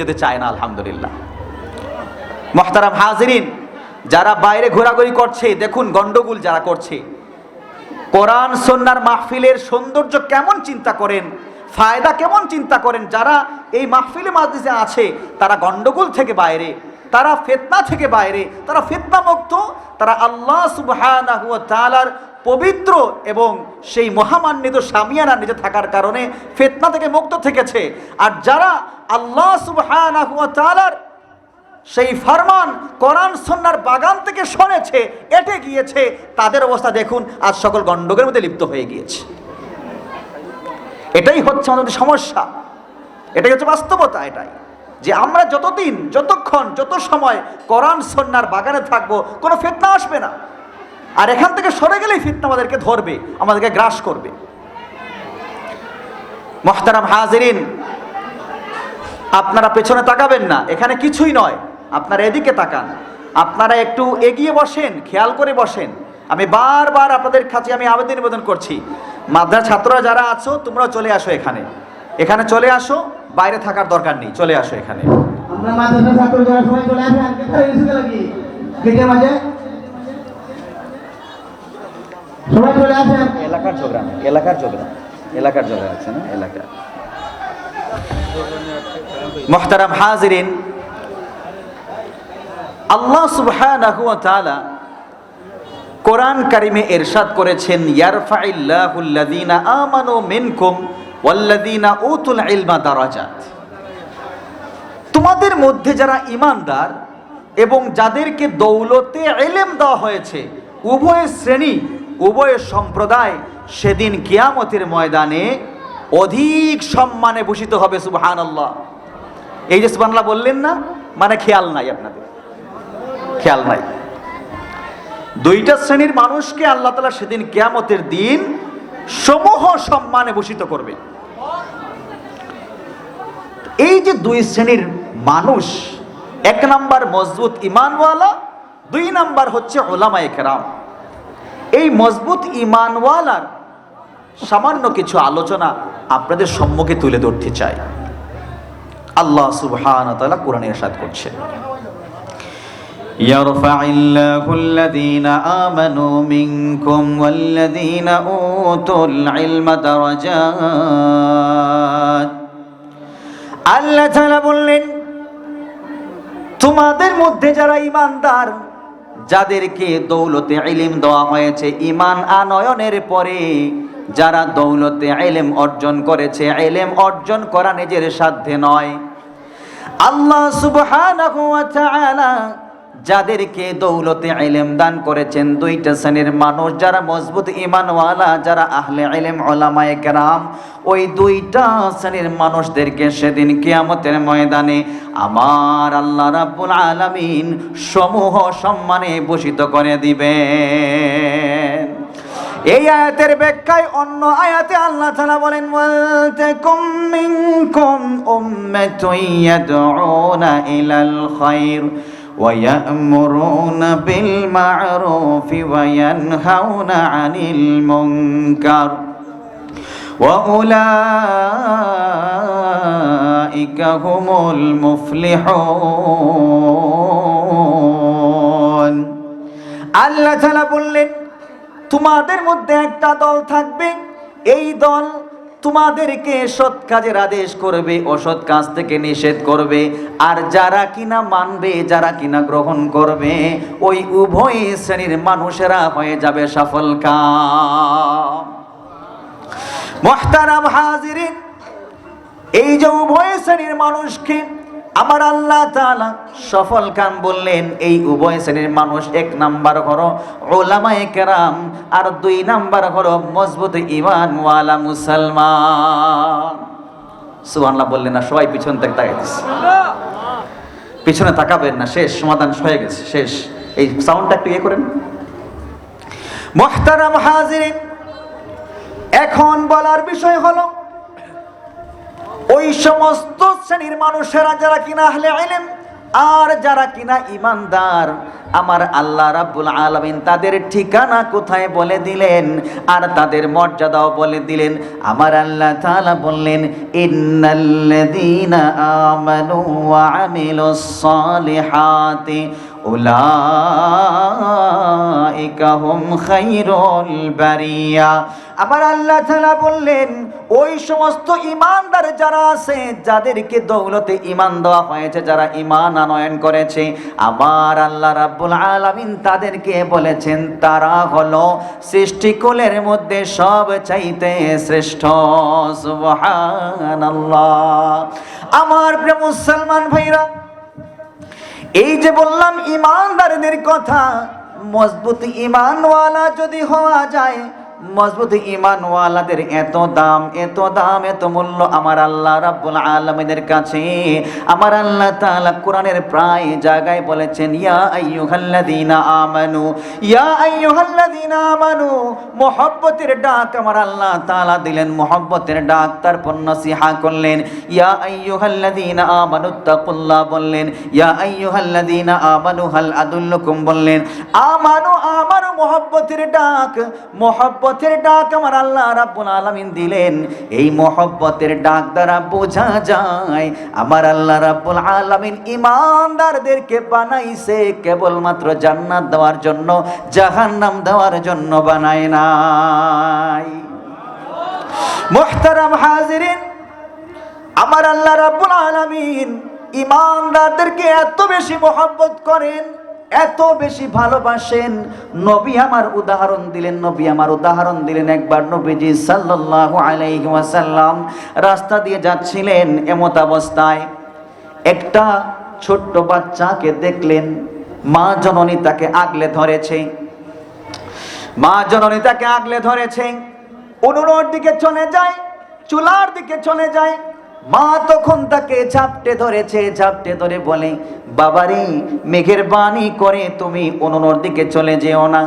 যেতে চায় না, আলহামদুলিল্লাহ। মহতারাম হাজরিন, যারা বাইরে ঘোরাঘুরি করছে, দেখুন গন্ডগোল যারা করছে। কোরআন সন্ন্যার মাহফিলের সৌন্দর্য কেমন চিন্তা করেন, ফায়দা কেমন চিন্তা করেন, যারা এই মাহফিলে মাজলিসে আছে, তারা গন্ডগোল থেকে বাইরে। তারা ফেতনা থেকে বাইরে, তারা ফেতনা মুক্ত তারা আল্লাহ তাআলার পবিত্র এবং সেই মহামান্বিত সামিয়ানা নিজে থাকার কারণে ফেতনা থেকে মুক্ত থেকেছে। আর যারা আল্লাহ তাআলার সেই ফরমান কোরআন সন্ন্যার বাগান থেকে শুনেছে এটে গিয়েছে, তাদের অবস্থা দেখুন, আজ সকল গণ্ডগের মধ্যে লিপ্ত হয়ে গিয়েছে। এটাই হচ্ছে আমাদের সমস্যা। এটাই হচ্ছে বাস্তবতা, এটাই। যে আমরা যতদিন, যতক্ষণ, যত সময় কোরআন সন্ন্যার বাগানে থাকব, কোনো ফিতনা আসবে না। আর এখান থেকে সরে গেলেই ফিতনা আমাদেরকে ধরবে, আমাদেরকে গ্রাস করবে। মহতারাম হাজিরিন, আপনারা পেছনে তাকাবেন না, এখানে কিছুই নয়, আপনারা এদিকে তাকান। আপনারা একটু এগিয়ে বসেন, খেয়াল করে বসেন। আমি বারবার আপনাদের কাছে আমি আবেদন নিবেদন করছি মাদ্রাসা ছাত্ররা যারা আছো, তোমরাও চলে আসো এখানে। এখানে চলে আসো বাইরে থাকার দরকার নেই চলে আসো এখানে। এলাকার এলাকার এলাকার আছে না? এলাকা। মোহতারাম হাজিরিন আল্লাহ সুবহানাহু ওয়া তাআলা কোরআন কারিমে এরশাদ করেছেন ইয়ারফাইল্লাহুল্লাযীনা আমানু মিনকুম উতুল তোমাদের মধ্যে যারা ইমানদার এবং যাদেরকে দৌলতে এলেম দেওয়া হয়েছে, উভয় শ্রেণি, উভয় সম্প্রদায় সেদিন কিয়ামতের ময়দানে অধিক সম্মানে ভূষিত হবে সুবহান আল্লাহ এই যে সুবহানাল্লাহ বললেন না মানে খেয়াল নাই আপনাদের। খেয়াল নাই। দুইটা শ্রেণির মানুষকে আল্লাহ তালা সেদিন কেয়ামতের দিন সমূহ সম্মানে ভূষিত করবে এই যে দুই শ্রেণীর মানুষ এক নাম্বার মজবুত ইমানওয়ালা দুই নাম্বার হচ্ছে ওলামা একরাম এই মজবুত ইমানওয়ালার সামান্য কিছু আলোচনা আপনাদের সম্মুখে তুলে ধরতে চাই আল্লাহ সুবহান তাআলা কোরআনে ইরশাদ করছেন يرفع الله الذين آمنوا منكم والذين أوتوا العلم درجات আল্লাহ তাআলা বললেন, তোমাদের মধ্যে যারা ইমানদার যাদেরকে দৌলতে ইলিম দেওয়া হয়েছে ইমান আনয়নের পরে যারা দৌলতে এলেম অর্জন করেছে এলেম অর্জন করা নিজের সাধ্যে নয়। আল্লাহ সুবহানাহু ওয়া তাআলা যাদেরকে দৌলতে ইলম দান করেছেন দুইটা শ্রেণির মানুষ, যারা মজবুত ইমানওয়ালা যারা আহলে ইলম ওলামায়ে কেরাম, ওই দুইটা শ্রেণির মানুষদেরকে সেদিন কিয়ামতের ময়দানে আমার আল্লাহ রাব্বুল আলামিন সমূহ সম্মানে ভূষিত করে দিবেন। এই আয়াতের ব্যাখ্যায় অন্য আয়াতে আল্লাহ তাআলা বলেন, ওয়ালতাকুম মিনকুম উম্মাতুন ইয়াদউনা ইলাল খায়র ويأمرون بالمعروف وينهون عن المنكر وأولئك هم المفلحون আল্লাহ তাআলা বললেন তোমাদের মধ্যে একটা দল থাকবে এই দল তোমাদেরকে সৎ কাজের আদেশ করবে, অসৎ কাজ থেকে নিষেধ করবে। আর যারা কিনা মানবে, যারা কিনা গ্রহণ করবে, ওই উভয় শ্রেণির মানুষেরা হয়ে যাবে সফল কাম। এই যে উভয় শ্রেণির মানুষকে আমার আল্লাহ সফল কাম বললেন, এই উভয় শ্রেণির মানুষ এক নাম্বার করো ওলামায়ে কেরাম আর দুই নাম্বার করো মজবুত ইমান ওয়ালা মুসলমান। সুবহানাল্লাহ বললেন না, সবাই পিছন থেকে তাকাইতেছে পিছনে তাকাবেন না, শেষ, সমাধান হয়ে গেছে, শেষ। এই সাউন্ডটা একটু ইয়ে করেন। মোহতারাম হাজিরিন, এখন বলার বিষয় হলো ওই সমস্ত শ্রেণির মানুষেরা যারা কিনা আহলে ইলম আর যারা কিনা ইমানদার, আমার আল্লাহ রাব্বুল আলমিন তাদের ঠিকানা কোথায় বলে দিলেন? আর তাদের মর্যাদাও বলে দিলেন। আমার আল্লাহ তাআলা বললেন, ইন্নাল্লাযীনা আমানু ওয়া আমিলুস সালিহাতি আবার আল্লাহ তাআলা বললেন, ওই সমস্ত ইমানদার যারা আছে, যাদেরকে দৌলতে ইমান দেওয়া হয়েছে, যারা ইমান আনয়ন করেছে, আবার আল্লাহ রাব্বুল আলামিন তাদেরকে বলেছেন, তারা হলো সৃষ্টিকুলের মধ্যে সব চাইতে শ্রেষ্ঠ আমার প্রিয় মুসলমান ভাইরা এই যে বললাম ইমানদারদের কথা মজবুত ইমানওয়ালা যদি হওয়া যায় মজবুত ইমানওয়ালাদের এত দাম এত দাম, এত মূল্য আমার আল্লাহ রাব্বুল আলামিনের কাছে। আমার আল্লাহ তাআলা কোরআনের প্রায় জায়গায় বলেছেন, ইয়া আইয়ুহাল্লাযীনা আমানু, ইয়া আইয়ুহাল্লাযীনা আমানু, মোহব্বতের ডাক আমার আল্লাহ তাআলা দিলেন, মোহব্বতের ডাক তারপর নসিহা করলেন। ইয়া আইয়ুহাল্লাযীনা আমানু, তাকুল্লাহ বললেন। ইয়া আইয়ুহাল্লাযীনা আমানু, হাল আদুল্লুকুম বললেন। আমানু আমানু মোহব্বতের ডাক মোহব্বতের ডাক আমার আল্লাহ রাব্বুল আলামিন দিলেন। এই মহব্বতের ডাক দ্বারা বোঝা যায়, আমার আল্লাহ রাব্বুল আলামিন ইমানদারদেরকে বানাইছে, কেবলমাত্র জান্নাত দেওয়ার জন্য, জাহান্নাম দেওয়ার জন্য বানায় নাই। মুহতারাম হাজিরিন, আমার আল্লাহ রাব্বুল আলামিন ইমানদারদেরকে এত বেশি মহব্বত করেন এত বেশি ভালোবাসেন। নবী আমার উদাহরণ দিলেন, নবী আমার উদাহরণ দিলেন একবার নবীজি সাল্লাল্লাহু আলাইহি ওয়াসাল্লাম রাস্তা দিয়ে যাচ্ছিলেন এমত অবস্থায়। একটা ছোট্ট বাচ্চাকে দেখলেন, মা জননী তাকে আগলে ধরেছে। মা জননী তাকে আগলে ধরেছে। উনুনোর দিকে চলে যায়, চুলার দিকে চলে যায়। মা তখন তাকে ঝাপটে ধরেছে, ঝাপটে ধরে বলে, বাবারে মেঘের বাণী করে তুমি অনুনর দিকে চলে যেও না।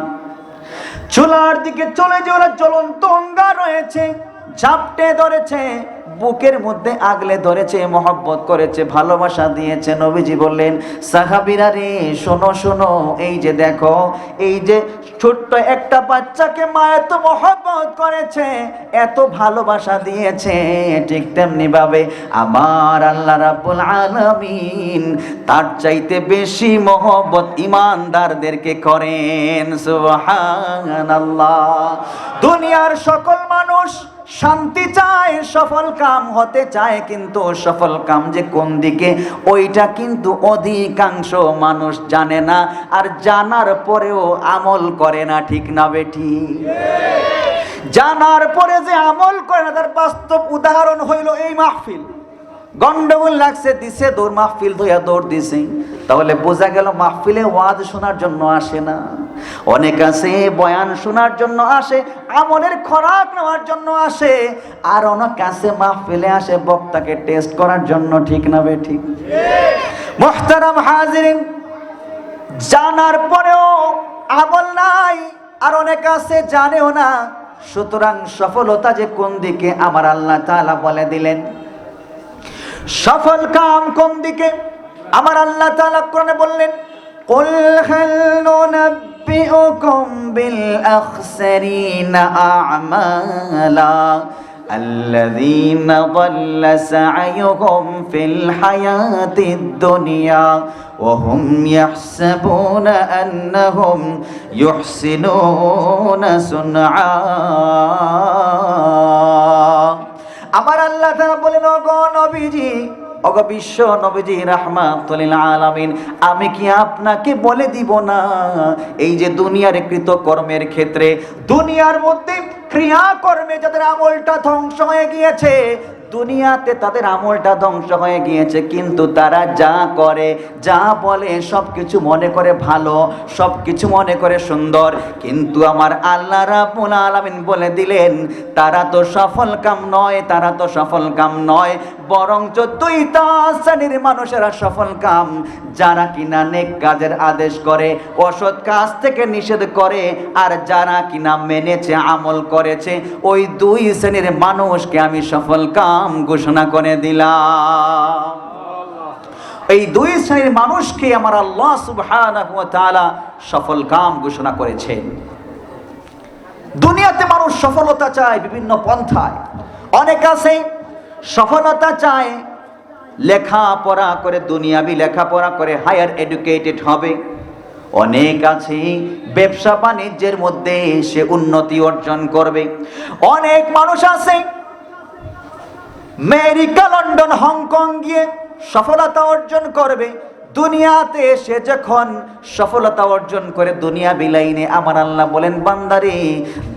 চুলার দিকে চলে যেও না জ্বলন্ত অঙ্গা রয়েছে। ঝাপটে ধরেছে, বুকের মধ্যে আগলে ধরেছে, মহব্বত করেছে, ভালোবাসা দিয়েছে, নবীজি বললেন, সাহাবিরা রে, শোনো শোনো, এই যে দেখো, এই যে ছোট্ট একটা বাচ্চাকে মা এত মহব্বত করেছে, এত ভালোবাসা দিয়েছে, ঠিক তেমনি ভাবে আমার আল্লাহ রাব্বুল আলামিন তার চাইতে বেশি মহব্বত ইমানদারদেরকে করেন, সুবহানাল্লাহ। দুনিয়ার সকল মানুষ শান্তি চায়, সফল কাম হতে চায়, কিন্তু সফল কাম যে কোন দিকে, ওইটা কিন্তু অধিকাংশ মানুষ জানে না, আর জানার পরেও আমল করে না, ঠিক না বেটি জানার পরে যে আমল করে না, তার বাস্তব উদাহরণ হইল এই মাহফিল। গন্ডগোল লাগছে, দিছে, দৌড় মাহফিল ধইয়া দৌড় দিছে। তাহলে বোঝা গেল মাহফিলে ওয়াজ শোনার জন্য আসে না। অনেক আছে বয়ান শোনার জন্য আসে, আমলের খরাক নেওয়ার জন্য আসে। আর অনেক আছে মাহফিলে আসে বক্তাকে টেস্ট করার জন্য, ঠিক না বে ঠিক? মোহতারাম হাজিরিন, জানার পরেও আমল নাই, আর অনেক আছে জানেও না। সুতরাং সফলতা যে কোন দিকে, আমার আল্লাহ তাআলা বলে দিলেন। সফল কাম কোন দিকে আমার আল্লাহ তাআলা কোরআনে বললেন قل هل ننبئكم بالأخسرين أعمالا الذين ضل سعيهم في الحياة الدنيا وهم يحسبون أنهم يحسنون صنعا আল্লাহ নবীজি অগ বিশ্ব নবীজি, রাহমাতুল আলামিন, আমি কি আপনাকে বলে দিব না? এই যে দুনিয়ার কৃতকর্মের ক্ষেত্রে, দুনিয়ার মধ্যে ক্রিয়াকর্মে যাদের আমলটা ধ্বংস হয়ে গিয়েছে দুনিয়াতে তাদের আমলটা ধ্বংস হয়ে গিয়েছে, কিন্তু তারা যা করে, যা বলে সব কিছু মনে করে ভালো সব কিছু মনে করে সুন্দর। কিন্তু আমার আল্লাহ রাব্বুল আলামিন বলে দিলেন, তারা তো সফল কাম নয়, তারা তো সফল কাম নয়। বরঞ্চ দুইটা শ্রেণির মানুষেরা সফল কাম, যারা কিনা নেক কাজের আদেশ করে, অসৎ কাজ থেকে নিষেধ করে, আর যারা কিনা মেনেছে আমল করেছে, ওই দুই শ্রেণির মানুষকে আমি সফল কাম ঘোষণা করে দিলাম। এই দুই শ্রেণির মানুষকে আমার আল্লাহ তাআলা সফল কাম ঘোষণা করেছেন দুনিয়াতে মানুষ সফলতা চায় বিভিন্ন পন্থায়। অনেক আছে, সফলতা চায় লেখাপড়া করে দুনিয়াবি লেখাপড়া করে হায়ার এডুকেটেড হবে। অনেক আছে, ব্যবসা বাণিজ্যের মধ্যে সে উন্নতি অর্জন করবে। অনেক মানুষ আছে আমেরিকা, লন্ডন, হংকং গিয়ে সফলতা অর্জন করবে। দুনিয়াতে এসে যখন সফলতা অর্জন করে দুনিয়া বিলাইনে আমার আল্লাহ বলেন, বান্দারে,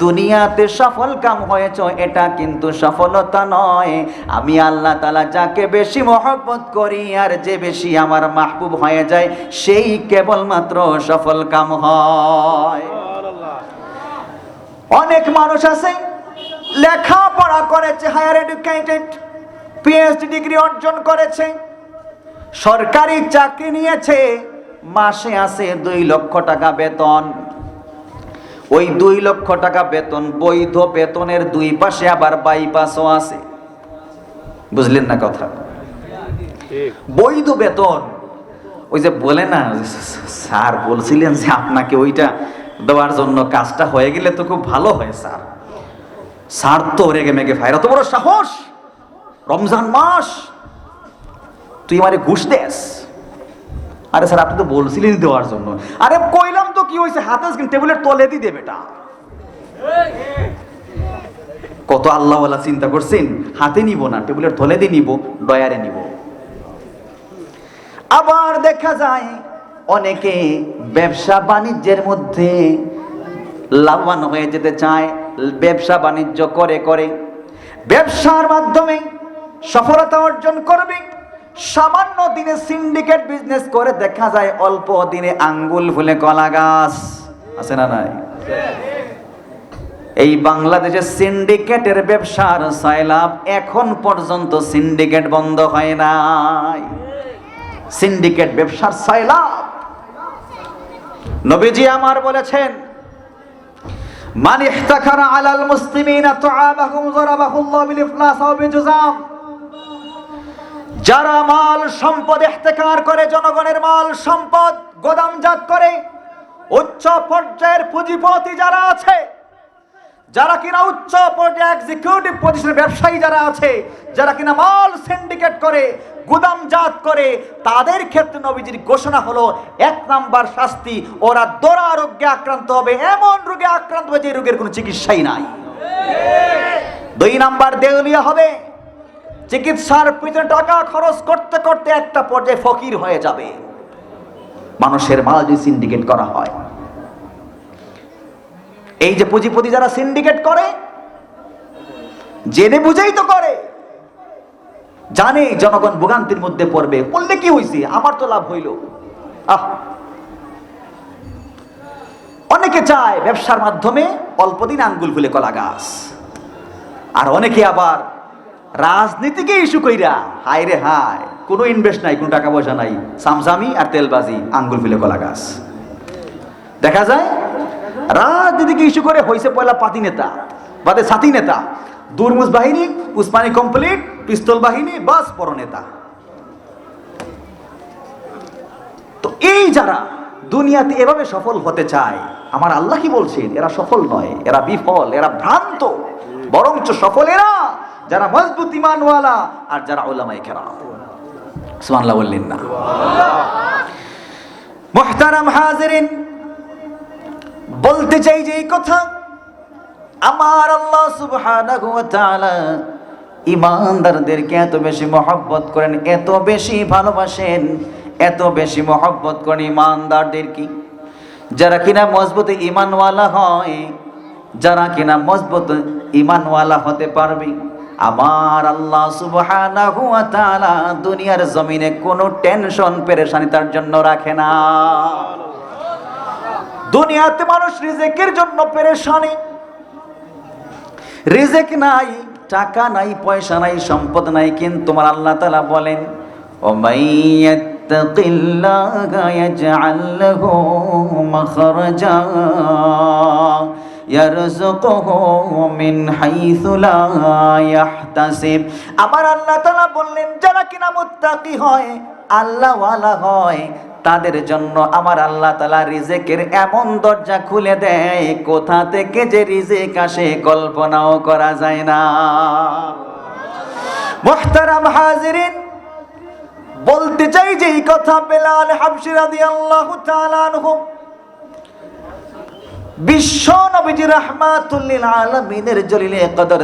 দুনিয়াতে সফল কাম হয়েছ, এটা কিন্তু সফলতা নয়। আমি আল্লাহ তালা যাকে বেশি মহব্বত করি আর যে বেশি আমার মাহবুব হয়ে যায়, সেই কেবলমাত্র সফল কাম হয়। অনেক মানুষ আছে, লেখাপড়া করেছে হায়ার এডুকেটেড পিএইচডি ডিগ্রি অর্জন করেছে, সরকারি চাকরি নিয়েছে, মাসে আছে দুই লক্ষ টাকা বেতন। ওই দুই লক্ষ টাকা বেতন, বৈধ বেতনের দুই পাশে আবার বাইপাসও আছে। বুঝলেন না কথা? বৈধ বেতন। ওই যে বলে না, স্যার বলছিলেন যে আপনাকে ওইটা দেওয়ার জন্য কাজটা হয়ে গেলে তো খুব ভালো হয়, স্যার। স্যার তো রেগে মেগে ফায়রা তো বড় সাহস! রমজান মাস, তুই আমারে ঘুষ দেস। আরে স্যার, আপনি তো বলছিলেন দেওয়ার জন্য। আরে কইলাম তো কি হয়েছে হাতে টেবিলের তলে দি দে বেটা। কত আল্লাহওয়ালা চিন্তা করছেন, হাতে নিব না, টেবিলের তলে দিয়ে নিব, ডয়ারে নিব। আবার দেখা যায়, অনেকে ব্যবসা বাণিজ্যের মধ্যে লাভবান হয়ে যেতে চায়, ব্যবসা বাণিজ্য করে করে। ব্যবসার মাধ্যমে সফলতা অর্জন করবে। সামান্য দিনে সিন্ডিকেট বিজনেস করে দেখা যায় অল্প দিনে আঙ্গুল ফুলে কলা গাছ। আছে না নাই? এই বাংলাদেশের সিন্ডিকেটের ব্যবসার সয়লাভ এখন পর্যন্ত সিন্ডিকেট বন্ধ হয় নাই। সিন্ডিকেট ব্যবসার সয়লাভ নবীজি আমার বলেছেন, মান ইহতাখারা আলাল মুসলিমিনা তুআবাহুম যারাবাহুল্লাহু বিল ইফলাস ওয়া বিজুজাম যারা মাল সম্পদ ইহতেকার করে, জনগণের মাল সম্পদ গোদামজাত করে, উচ্চ পর্যায়ের পুঁজিপতি যারা আছে, যারা কিনা উচ্চ পর্যায়ে এক্সিকিউটিভ পজিশনের ব্যবসায়ী যারা আছে, যারা কিনা মাল সিন্ডিকেট করে গুদামজাত করে, তাদের ক্ষেত্রে নবীজির ঘোষণা হলো, এক নাম্বার শাস্তি, ওরা দোরা রোগে আক্রান্ত হবে, এমন রোগে আক্রান্ত হবে যে রোগের কোনো চিকিৎসাই নাই। দুই নাম্বার দেউলিয়া হবে। চিকিৎসার পিছনে টাকা খরচ করতে করতে একটা পর্যায়ে ফকির হয়ে যাবে। মানুষের মাল যদি সিন্ডিকেট করা হয়। এই যে পুঁজিপতি যারা সিন্ডিকেট করে, জেনে বুঝেই তো করে। জানে জনগণ ভোগান্তির মধ্যে পড়বে। বললে কি হয়েছে আমার তো লাভ হইল। আহ! অনেকে চায় ব্যবসার মাধ্যমে অল্প দিন আঙ্গুল ফুলে কলা গাছ। আর অনেকে আবার রাজনীতিকে ইস্যু কইরা, হায় রে হায়, কোনো ইনভেস্ট নাই, কোনো টাকা পয়সা নাই, সামসামি আর তেলবাজি, আঙ্গুল ফুলে কলা গাছ। দেখা যায়, রাজনীতিকে ইস্যু করে হয়েছে পয়লা পাতি নেতা, বাদে সাথী নেতা, দুর্মুজ বাহিনী, উসমানী কমপ্লিট, পিস্তল বাহিনী, বাস বড় নেতা। তো এই যারা দুনিয়াতে এভাবে সফল হতে চায়, আমার আল্লাহ কি বলছেন? এরা সফল নয়, এরা বিফল, এরা ভ্রান্ত, বরঞ্চ সফল এরা যারা মজবুত ইমানওয়ালা আর যারা ওলামাই খেরা সুবহানাল্লাহ বললেন না। মুহতারাম হাজিরিন, বলতে চাই যে এই কথা, আমার আল্লাহ সুবহানাহু ওয়া তাআলা ইমানদারদেরকে এত বেশি মহব্বত করেন, এত বেশি ভালোবাসেন, এত বেশি মহব্বত করেন ইমানদারদেরকে যারা কিনা মজবুত ইমানওয়ালা হয়, যারা কিনা মজবুত ইমানওয়ালা হতে পারবে। আমার আল্লাহ সুবহানাহু ওয়া তাআলা দুনিয়ার জমিনে কোনো টেনশন, পেরেশানি তার জন্য রাখে না। দুনিয়াতে মানুষ রিজেকের জন্য পেরেশানি। রিজেক নাই, টাকা নাই, পয়সা নাই, সম্পদ নাই, কিন্তু তোমার আল্লাহ তাআলা বলেন ও মাইয়াত্তাকিল্লাহা ইয়াজআল লাহু মাখরাজা। আমার আল্লাহ তাআলা বললেন, যারা কিনা মুত্তাকি হয়, আল্লাহওয়ালা হয়, তাদের জন্য আমার আল্লাহ তালা রিজেকের এমন দরজা খুলে দেয়, কোথা থেকে যে রিজেক আসে কল্পনাও করা যায় না। বলতে চাই যে এই কথা বেলাল হাবশি আল্লাহ তাআলা আনহু বিশ্ব নবীজি রহমাতুল্লিল আলমিনের জলিলে কদর